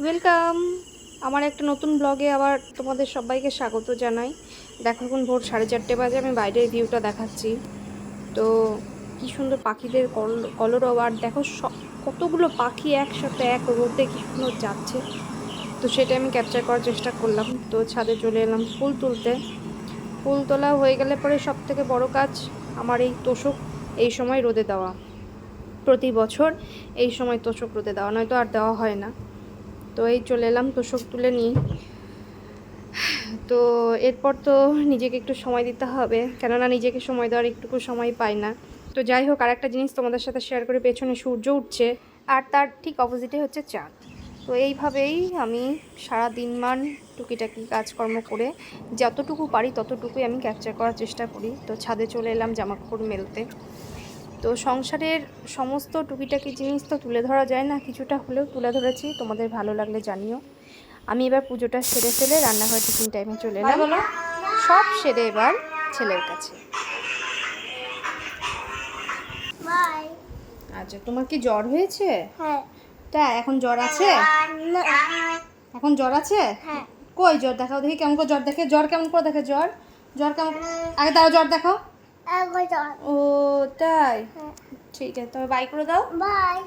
Welcome আমার একটা নতুন ব্লগে আবার তোমাদের সবাইকে স্বাগত জানাই। দেখো এখন ভোর সাড়ে চারটে বাজে, আমি বাইরের ভিউটা দেখাচ্ছি। তো কি সুন্দর পাখিদের কল- কলরব আর দেখো কতগুলো পাখি একসাথে এক রোদে কি সুন্দর যাচ্ছে। তো সেটা আমি ক্যাপচার করার চেষ্টা করলাম। তো ছাদে চলে এলাম ফুল তুলতে। ফুল তোলা হয়ে গেলে পরে সব থেকে বড় কাজ আমার এই তোষক এই সময় রোদে দেওয়া। প্রতি বছর এই সময় তোষক রোদে দেওয়া, নয়তো আর দেওয়া হয় না। তো এই চলে এলাম তোষক তুলে নিই। তো এরপর তো নিজেকে একটু সময় দিতে হবে, কেননা নিজেকে সময় দেওয়ার একটুকু সময় পাই না। তো যাই হোক আর একটা জিনিস তোমাদের সাথে শেয়ার করে, পেছনে সূর্য উঠছে আর তার ঠিক অপোজিটে হচ্ছে চাঁদ। তো এইভাবেই আমি সারা দিনমান টুকিটাকি কাজকর্ম করে যতটুকু পারি ততটুকুই আমি ক্যাপচার করার চেষ্টা করি। তো ছাদে চলে এলাম জামাকাপড় মেলতে। তো সংসারের সমস্ত টুকিটাকি জিনিস তো তুলে ধরা যায় না কিছুটা হলেও তুলে ধরেছি তোমাদের ভালো লাগলে জানিও। আমি এবার পুজোটা সেরে ফেলে রান্নাঘরে টিফিন টাইমে চলে এলাম। সব সেরে এবার ছেলের কাছে। আচ্ছা তোমার কি জ্বর হয়েছে? হ্যাঁ। তা এখন জ্বর আছে? এখন জ্বর আছে? হ্যাঁ। কই জ্বর দেখাও দেখি কেমন করে জ্বর দেখে জ্বর কেমন করে দেখে জ্বর? জ্বর কেমন আগে তাও জ্বর দেখাও। ও তাই? হ্যাঁ। ঠিক আছে তবে বাই করে দাও। বাই